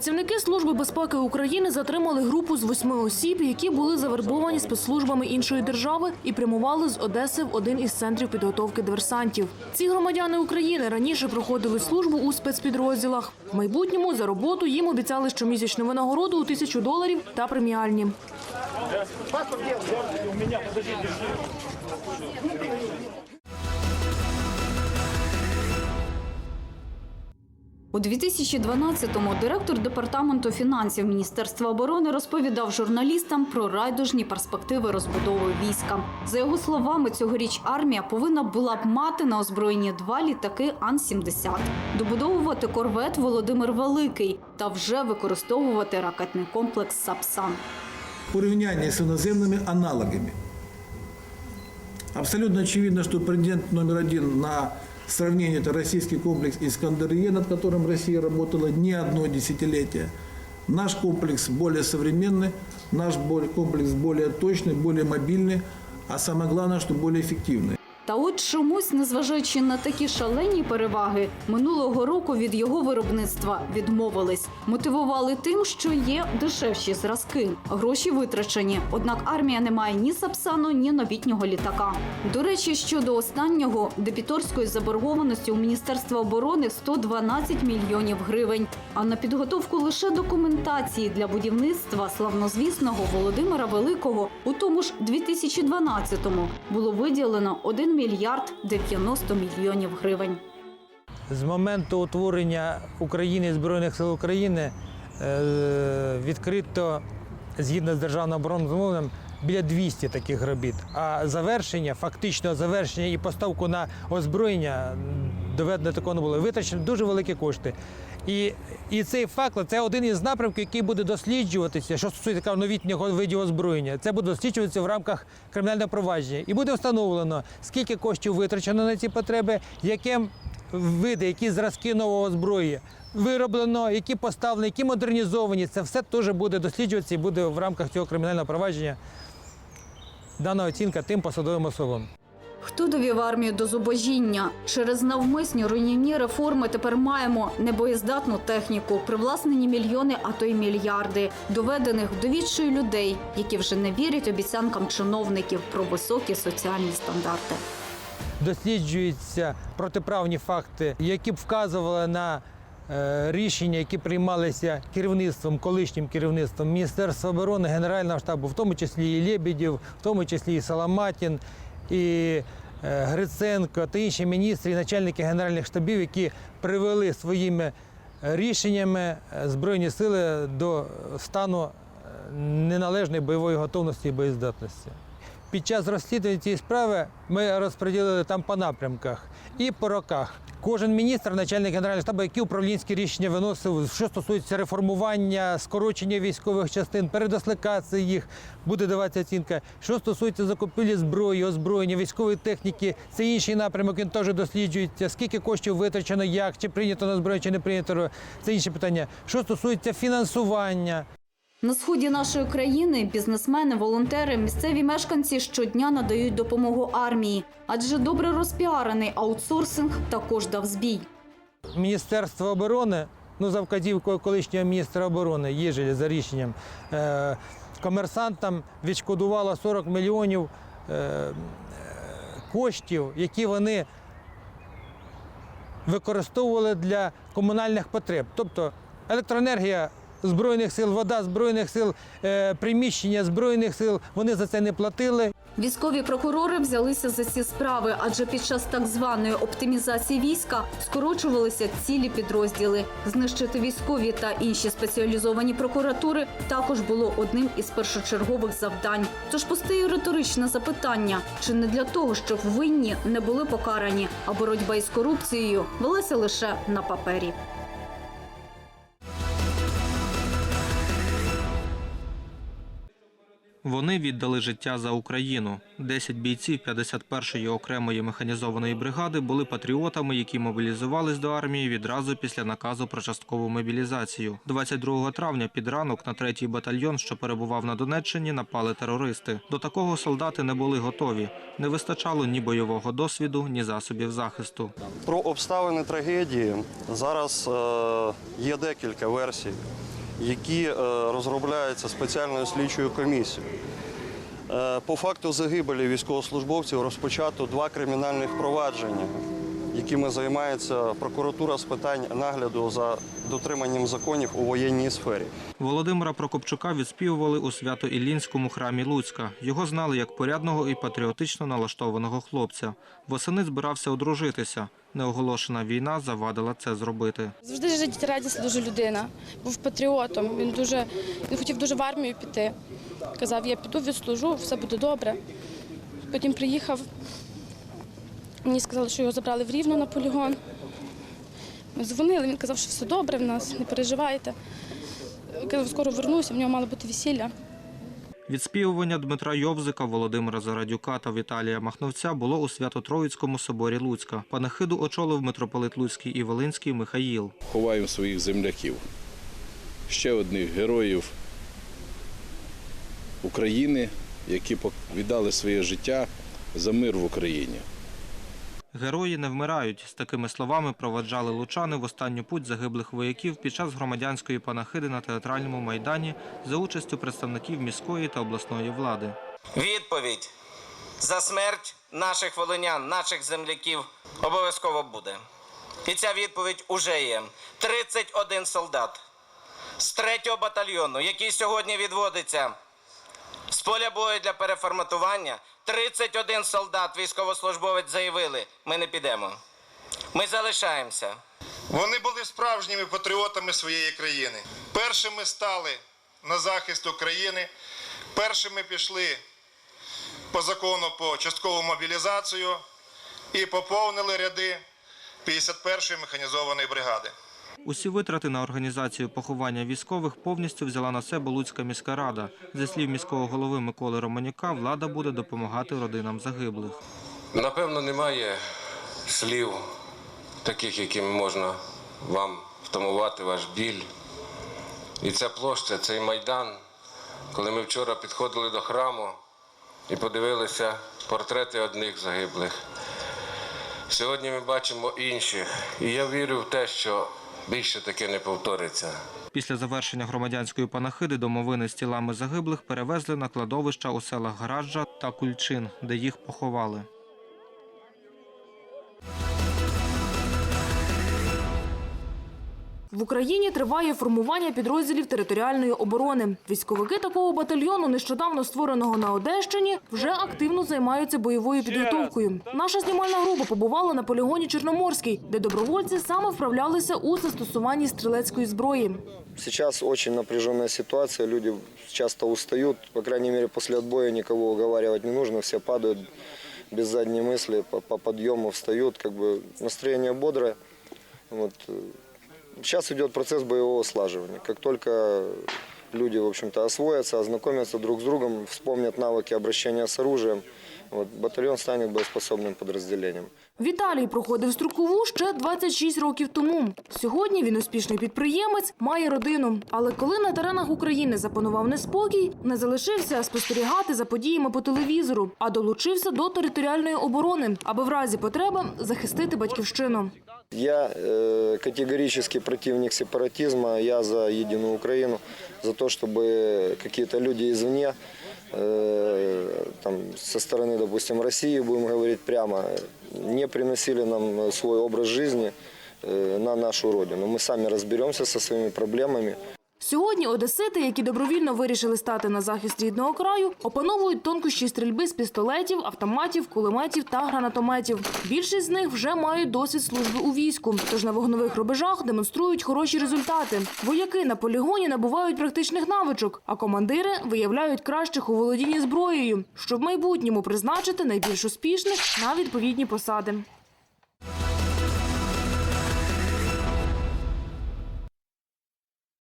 Працівники Служби безпеки України затримали групу з восьми осіб, які були завербовані спецслужбами іншої держави і прямували з Одеси в один із центрів підготовки диверсантів. Ці громадяни України раніше проходили службу у спецпідрозділах. В майбутньому за роботу їм обіцяли щомісячну винагороду у тисячу доларів та преміальні. У 2012-му директор департаменту фінансів Міністерства оборони розповідав журналістам про райдужні перспективи розбудови війська. За його словами, цьогоріч армія повинна була б мати на озброєнні два літаки Ан-70, добудовувати корвет Володимир Великий та вже використовувати ракетний комплекс Сапсан. Порівняння з іноземними аналогами. Абсолютно очевидно, что претендент номер один на сравнение – это российский комплекс «Искандер-Е», над которым Россия работала не одно десятилетие. Наш комплекс более современный, наш бо- комплекс более точный, более мобильный, а самое главное, что более эффективный. Та от чомусь, незважаючи на такі шалені переваги, минулого року від його виробництва відмовились. Мотивували тим, що є дешевші зразки. Гроші витрачені. Однак армія не має ні сапсану, ні новітнього літака. До речі, щодо останнього дебіторської заборгованості у Міністерства оборони 112 мільйонів гривень. А на підготовку лише документації для будівництва славнозвісного Володимира Великого у тому ж 2012-му було виділено 1 мільярд 90 мільйонів гривень. З моменту утворення України Збройних сил України е, відкрито згідно з державним оборонним замовленням біля 200 таких робіт. А завершення, фактично завершення і поставку на озброєння доведено такого не було. Витрачені дуже великі кошти. І, і цей факт це один із напрямків, який буде досліджуватися, що стосується новітнього видів озброєння. Це буде досліджуватися в рамках кримінального провадження. І буде встановлено, скільки коштів витрачено на ці потреби, яке види, які зразки нового зброї вироблено, які поставлені, які модернізовані. Це все теж буде досліджуватися і буде в рамках цього кримінального провадження дана оцінка тим посадовим особам. Хто довів армію до зубожіння? Через навмисні руйнівні реформи тепер маємо небоєздатну техніку, привласнені мільйони, а то й мільярди, доведених до відчаю людей, які вже не вірять обіцянкам чиновників про високі соціальні стандарти. досліджуються протиправні факти, які б вказували на е, рішення, які приймалися керівництвом, колишнім керівництвом Міністерства оборони, Генерального штабу, в тому числі і Лєбідєв, в тому числі і Саламатін, і е, Гриценко та інші міністри і начальники генеральних штабів, які привели своїми рішеннями е, Збройні сили до стану е, неналежної бойової готовності і боєздатності. Під час розслідування цієї справи ми розподілили там по напрямках і по роках. Кожен міністр, начальник генерального штабу, які управлінські рішення виносив, що стосується реформування, скорочення військових частин, передосликації їх, буде даватися оцінка. Що стосується закупівлі зброї, озброєння, військової техніки, це інший напрямок, він теж досліджується. Скільки коштів витрачено, як, чи прийнято на зброю, чи не прийнято, це інше питання. Що стосується фінансування, На сході нашої країни бізнесмени, волонтери, місцеві мешканці щодня надають допомогу армії, адже добре розпіарений аутсорсинг також дав збій. Міністерство оборони, ну за вказівкою колишнього міністра оборони Єжеля за рішенням, е, комерсантам відшкодувало 40 мільйонів е, коштів, які вони використовували для комунальних потреб. Тобто електроенергія Збройних сил, вода Збройних сил, е, приміщення Збройних сил, вони за це не платили. Військові прокурори взялися за ці справи, адже під час так званої оптимізації війська скорочувалися цілі підрозділи. Знищити військові та інші спеціалізовані прокуратури також було одним із першочергових завдань. Тож постає риторичне запитання: чи не для того, щоб винні не були покарані, а боротьба із корупцією велася лише на папері. Вони віддали життя за Україну. Десять бійців 51-ї окремої механізованої бригади були патріотами, які мобілізувались до армії відразу після наказу про часткову мобілізацію. 22 травня під ранок на третій батальйон, що перебував на Донеччині, напали терористи. До такого солдати не були готові. Не вистачало ні бойового досвіду, ні засобів захисту. Про обставини трагедії зараз е, є декілька версій, які е, розробляються спеціальною слідчою комісією. Е, по факту загибелі військовослужбовців розпочато два кримінальних провадження, якими займається прокуратура з питань нагляду за дотриманням законів у воєнній сфері. Володимира Прокопчука відспівували у Свято-Іллінському храмі Луцька. Його знали як порядного і патріотично налаштованого хлопця. Восени збирався одружитися. Неоголошена війна завадила це зробити. Завжди життєрадісна дуже людина. Був патріотом. Він дуже він хотів дуже в армію піти. Казав, я піду, відслужу, все буде добре. Потім приїхав. Мені сказали, що його забрали в Рівно на полігон. Ми дзвонили, він казав, що все добре в нас, не переживайте. Казав, скоро вернуся, в нього мало бути весілля. Відспівування Дмитра Йовзика, Володимира Зарадюка та Віталія Махновця було у Свято-Троїцькому соборі Луцька. Панахиду очолив митрополит Луцький і Волинський Михаїл. ховаємо своїх земляків, ще одних героїв України, які віддали своє життя за мир в Україні. Герої не вмирають. З такими словами проваджали лучани в останню путь загиблих вояків під час громадянської панахиди на театральному майдані за участю представників міської та обласної влади. Відповідь за смерть наших волинян, наших земляків обов'язково буде. І ця відповідь уже є. 31 солдат з 3-го батальйону, який сьогодні відводиться з поля бою для переформатування. 31 солдат, військовослужбовець заявили, ми не підемо. Ми залишаємося. Вони були справжніми патріотами своєї країни. Першими стали на захист України, першими пішли по закону по часткову мобілізацію і поповнили ряди 51-ї механізованої бригади. Усі витрати на організацію поховання військових повністю взяла на себе Луцька міська рада. Зі слів міського голови Миколи Романюка, влада буде допомагати родинам загиблих. Напевно, немає слів таких, якими можна вам втамувати ваш біль. І ця площа, цей майдан, коли ми вчора підходили до храму і подивилися портрети одних загиблих. Сьогодні ми бачимо інших. І я вірю в те, що більше таке не повториться. Після завершення громадянської панахиди домовини з тілами загиблих перевезли на кладовища у селах Граджа та Кульчин, де їх поховали. В Україні триває формування підрозділів територіальної оборони. Військовики такого батальйону, нещодавно створеного на Одещині, вже активно займаються бойовою підготовкою. Наша знімальна група побувала на полігоні Чорноморський, де добровольці саме вправлялися у застосуванні стрілецької зброї. Сейчас очень напряженная ситуация, люди часто устают, по крайней мере после отбоя никого уговаривать не нужно, все падают без задней мысли, по, по подъему встают, как бы настроение бодрое. Вот. Сейчас идет процесс боевого слаживания. Как только люди, в общем-то, освоятся, ознакомятся друг с другом, вспомнят навыки обращения с оружием, вот, батальон станет боеспособным подразделением. Віталій проходив строкову ще 26 років тому. Сьогодні він успішний підприємець, має родину. Але коли на теренах України запанував неспокій, не залишився спостерігати за подіями по телевізору, а долучився до територіальної оборони, аби в разі потреби захистити батьківщину. Я э, категорический противник сепаратизма. Я за единую Украину, за то, чтобы какие-то люди извне, э, там, со стороны, допустим, России, будем говорить прямо, не приносили нам свой образ жизни э, на нашу родину. Мы сами разберемся со своими проблемами. Сьогодні одесити, які добровільно вирішили стати на захист рідного краю, опановують тонкощі стрільби з пістолетів, автоматів, кулеметів та гранатометів. Більшість з них вже мають досвід служби у війську, тож на вогнових рубежах демонструють хороші результати. Вояки на полігоні набувають практичних навичок, а командири виявляють кращих у володінні зброєю, щоб в майбутньому призначити найбільш успішних на відповідні посади.